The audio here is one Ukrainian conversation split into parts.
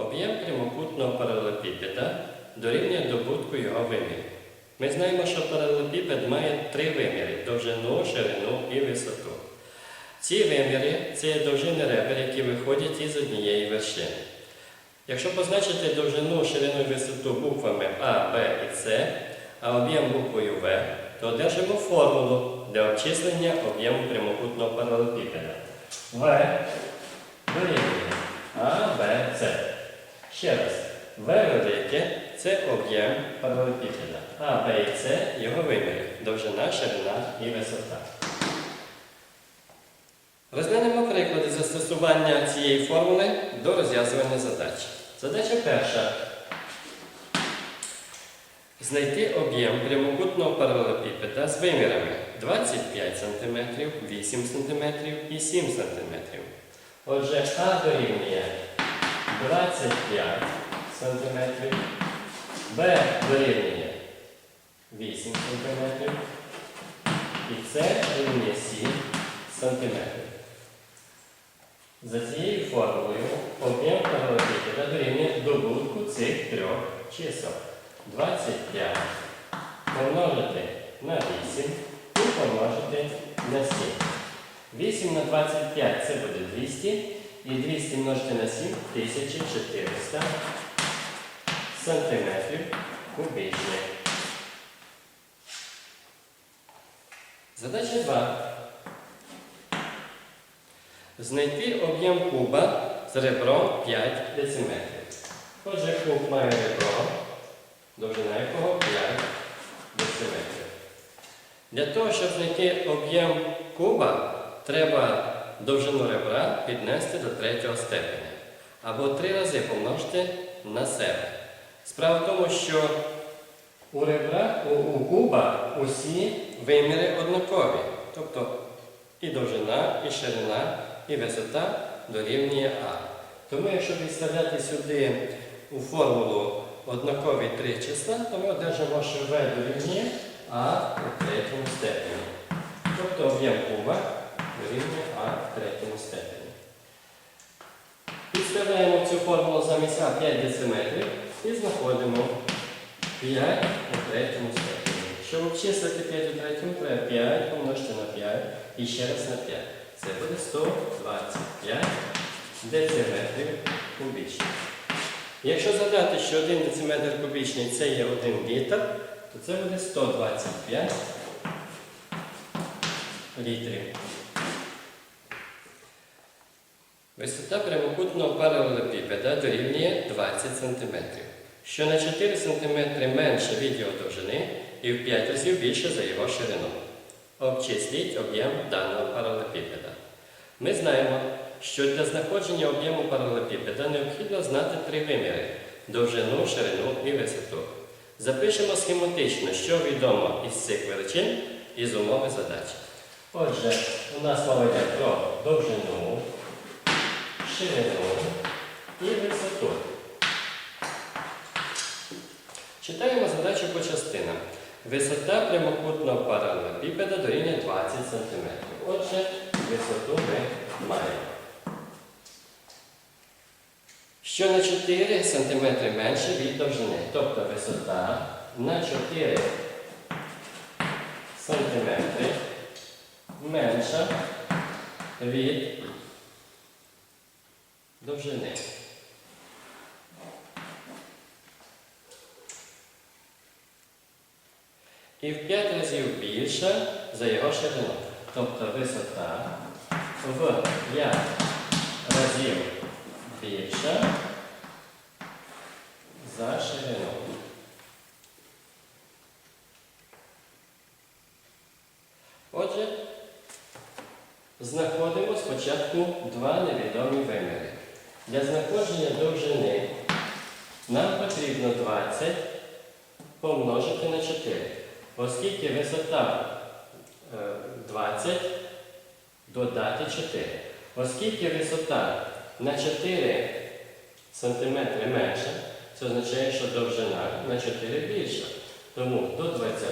Об'єм прямокутного паралелепіпеда дорівнює добутку його вимірів. Ми знаємо, що паралелепіпед має три виміри довжину, ширину і висоту. Ці виміри це довжини ребер, які виходять із однієї вершини. Якщо позначити довжину, ширину і висоту буквами А, Б і С, а об'єм буквою В, то одержимо формулу для обчислення об'єму прямокутного паралелепіпеда. В дорівнює А, Б, С. Ще раз. В велике це об'єм паралелепіпеда. А, Б і С його виміри довжина, ширина і висота. Розглянемо приклади застосування цієї формули до розв'язування задач. Задача перша. Знайти об'єм прямокутного паралелепіпеда з вимірами 25 см, 8 см і 7 см. Отже, А дорівнює 25 см, Б дорівнює 8 см і С дорівнює 7 см. За цією формулою об'єм паралелепіпеда дорівнює добутку цих трьох чисел. 25 помножити на 8 і помножити на 7. 8 на 25 це буде 200, і 200 множити на 7 1400 сантиметрів кубічних. Задача 2. Знайти об'єм куба з ребром 5 дециметрів. Отже, куб має ребро, довжина якого 5 дециметрів. Для того, щоб знайти об'єм куба, треба довжину ребра піднести до третього степеня. Або три рази помножити на себе. Справа в тому, що у ребра, у, у куба усі виміри однакові. Тобто і довжина, і ширина, і висота дорівнює А. Тому, якщо підставляти сюди у формулу однакові три числа, то ми одержимо, що В дорівнює А у третьому степені. Тобто об'єм куба дорівнює А в третьому степені. Підставляємо цю формулу замість А 5 дециметрів і знаходимо 5 у третьому степені. Щоб обчислити 5 у третьому, треба 5 помножити на 5 і ще раз на 5. Це буде 125 дециметрів кубічних. Якщо згадати, що 1 дециметр кубічний це є 1 літр, то це буде 125 літрів. Висота прямокутного паралелепіпеда дорівнює 20 см, що на 4 см менше від його довжини і в 5 разів більше за його ширину. Обчисліть об'єм даного паралелепіпеда. Ми знаємо, що для знаходження об'єму паралелепіпеда необхідно знати три виміри довжину, ширину і висоту. Запишемо схематично, що відомо із цих величин із умови задачі. Отже, у нас мова йде про довжину, ширину і висоту. Читаємо задачу по частинам. Висота прямокутного паралелепіпеда дорівнює 20 см. Отже, висоту ми маємо. Що на 4 см менше від довжини. Тобто висота на 4 см менша від довжини. І в 5 разів більша за його ширину. Тобто висота в 5 разів більша за ширину. Отже, знаходимо спочатку два невідомі виміри. Для знаходження довжини нам потрібно 20 помножити на 4. Оскільки висота е, 20 додати 4. Оскільки висота на 4 см менша, це означає, що довжина на 4 більша. Тому до 20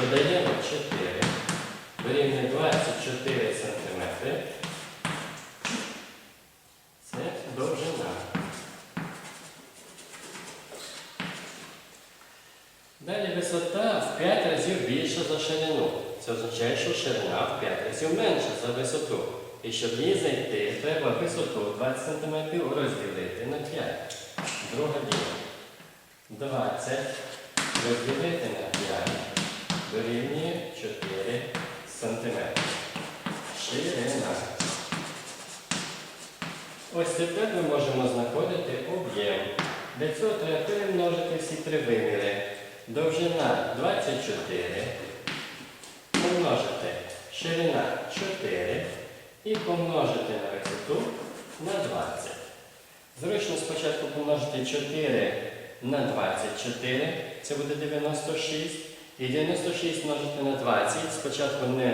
додаємо 4, дорівнює 24 см. Це довжина. ширину. Це означає, що ширина в 5 разів менша за висоту. І щоб її знайти, треба висоту 20 см розділити на 5. Друге діло. 20 розділити на 5 дорівнює 4 см. Ширина. Ось тепер ми можемо знаходити об'єм. Для цього треба перемножити всі три виміри. Довжина 24, помножити ширина 4 і помножити на висоту на 20. Зручно спочатку помножити 4 на 24, це буде 96. І 96 множити на 20, спочатку не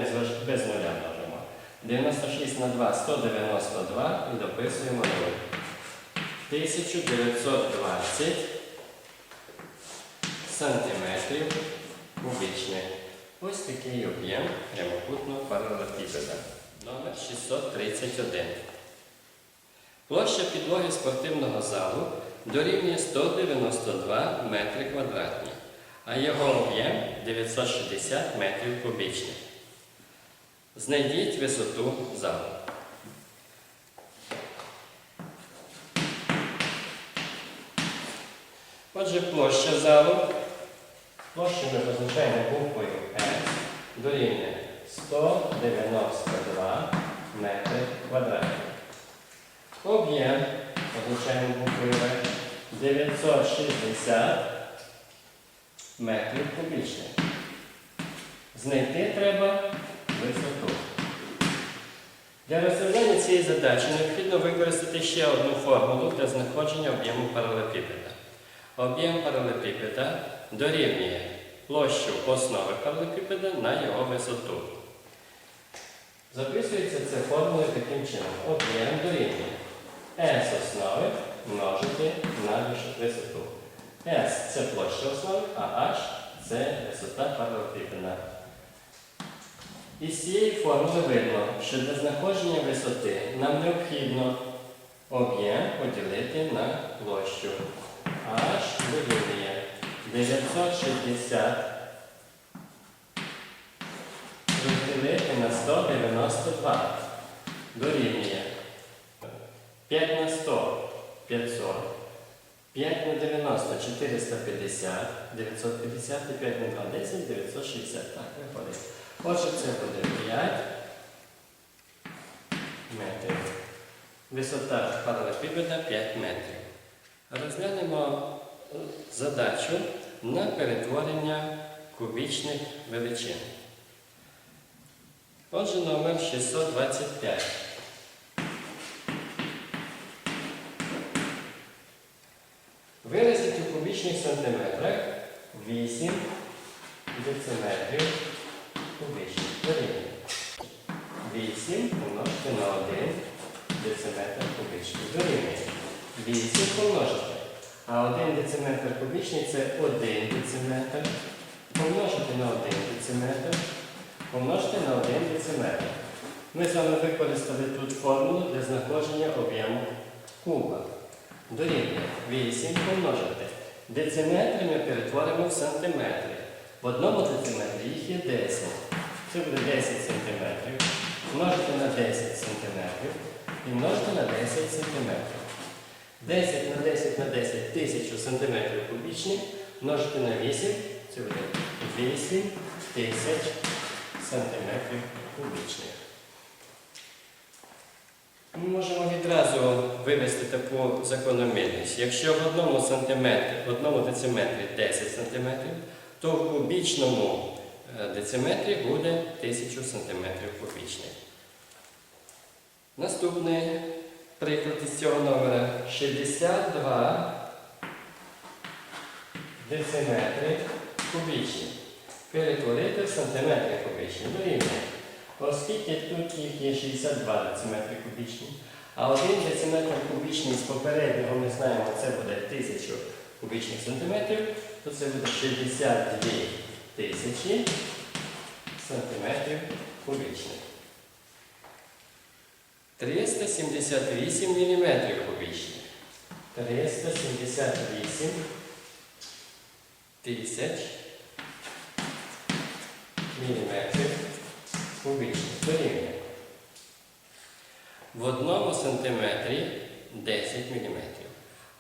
без нуля множимо. 96 на 2 192 і дописуємо 0. 1920 сантиметрів кубічних. Ось такий об'єм прямокутного паралелепіпеда. Номер 631. Площа підлоги спортивного залу дорівнює 192 метри квадратні, а його об'єм 960 метрів кубічних. Знайдіть висоту залу. Отже, площа залу. Площу ми позначаємо буквою S дорівнює 192 метри квадратні. Об'єм позначаємо буквою В 960 метрів кубічних. Знайти треба висоту. Для розв'язання цієї задачі необхідно використати ще одну формулу для знаходження об'єму паралепіпеда. Об'єм паралепіпеда дорівнює площу основи паралепіпеда на його висоту. Записується це формулою таким чином. Об'єм дорівнює S основи множити на висоту. S це площа основи, а H це висота паралепіпеда. Із цієї формули видно, що для знаходження висоти нам необхідно об'єм поділити на площу. H дорівнює 960 розділити на 192 дорівнює 5 на 100 500, 5 на 90 450, 950 і 5 на 2 10, 960. Так, виходить. Отже, це буде 5 метрів. Висота паралепіпеда 5 метрів. Розглянемо е, задачу на перетворення кубічних величин. Отже, номер 625. Виразіть у кубічних сантиметрах 8 дециметрів кубічних. Дорівнює. 8 помножити на 1 дециметр кубічний. Дорівнює. 8 помножити. А 1 дециметр кубічний це 1 дециметр. Помножити на 1 дециметр. Помножити на 1 дециметр. Ми з вами використали тут формулу для знаходження об'єму куба. Дорівнює 8 помножити. Дециметри ми перетворимо в сантиметри. В одному дециметрі їх є 10. Це буде 10 сантиметрів. Множити на 10 сантиметрів і множити на 10 сантиметрів. 10 на 10 на 10 тисячу сантиметрів кубічних множити на 8, це буде 8 тисяч сантиметрів кубічних. Ми можемо відразу вивести таку закономірність. Якщо в одному сантиметрі, в одному дециметрі 10 сантиметрів, то в кубічному е, дециметрі буде 1000 сантиметрів кубічних. Наступний приклад із цього номера 62 дециметри кубічні. Перетворити в сантиметри кубічні. Дорівнює. Оскільки тут їх є 62 дециметри кубічні, а один дециметр кубічний з попереднього ми знаємо, це буде 1000 кубічних сантиметрів, то це буде 62 тисячі сантиметрів кубічних. 378 мм кубічних. 378 тисяч міліметрів кубічних. Дорівнює. В одному сантиметрі 10 мм.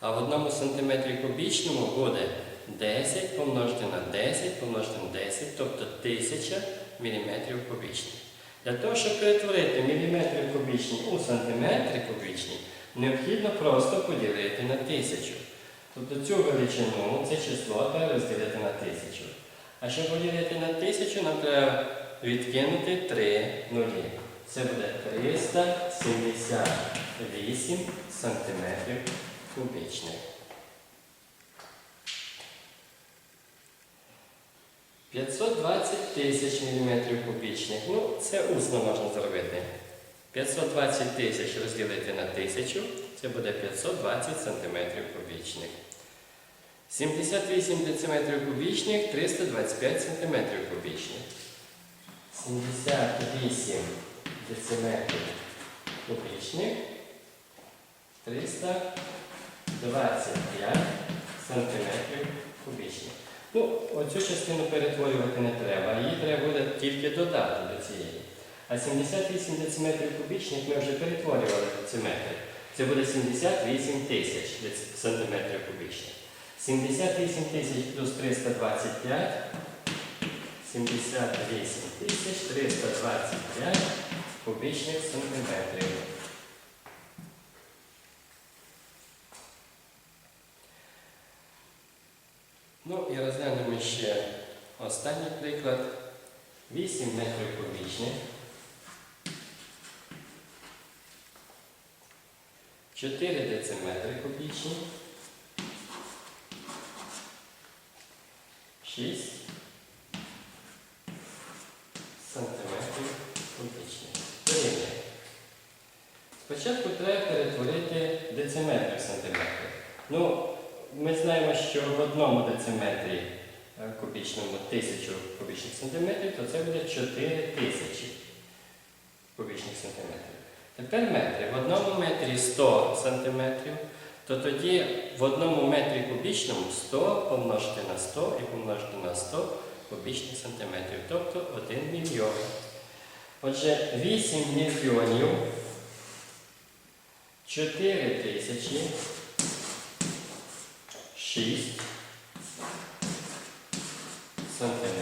А в одному сантиметрі кубічному буде 10 помножити на 10 помножити на 10, тобто 1000 мм кубічних. Для того, щоб перетворити міліметри кубічні у сантиметри кубічні, необхідно просто поділити на 1000. Тобто цю величину, це число треба розділити на 1000. А щоб поділити на 1000, нам треба відкинути 3 нулі. Це буде 378 сантиметрів кубічних. 520 тисяч міліметрів кубічних. Ну, це усно можна зробити. 520 тисяч розділити на 1000, це буде 520 сантиметрів кубічних. 78 дециметрів кубічних, 325 сантиметрів кубічних. 78 дециметрів кубічних, 325 сантиметрів кубічних. Ну, оцю частину перетворювати не треба, її треба буде тільки додати до цієї. А 78 дециметрів кубічних ми вже перетворювали в дециметри. Це буде 78 тисяч сантиметрів кубічних. 78 тисяч плюс 325. 78 тисяч 325 кубічних сантиметрів. Ну і розглянемо ще останній приклад. 8 метрів кубічних. 4 дециметри кубічні. 6 сантиметрів кубічних. Дорівнює. Спочатку треба перетворити дециметри в сантиметри. Ну, ми знаємо, що в одному дециметрі кубічному 1000 кубічних сантиметрів, то це буде 4000 кубічних сантиметрів. Тепер метри. В одному метрі 100 сантиметрів, то тоді в одному метрі кубічному 100 помножити на 100 і помножити на 100 кубічних сантиметрів, тобто 1 мільйон. Отже, 8 мільйонів 4 тисячі 6 Second.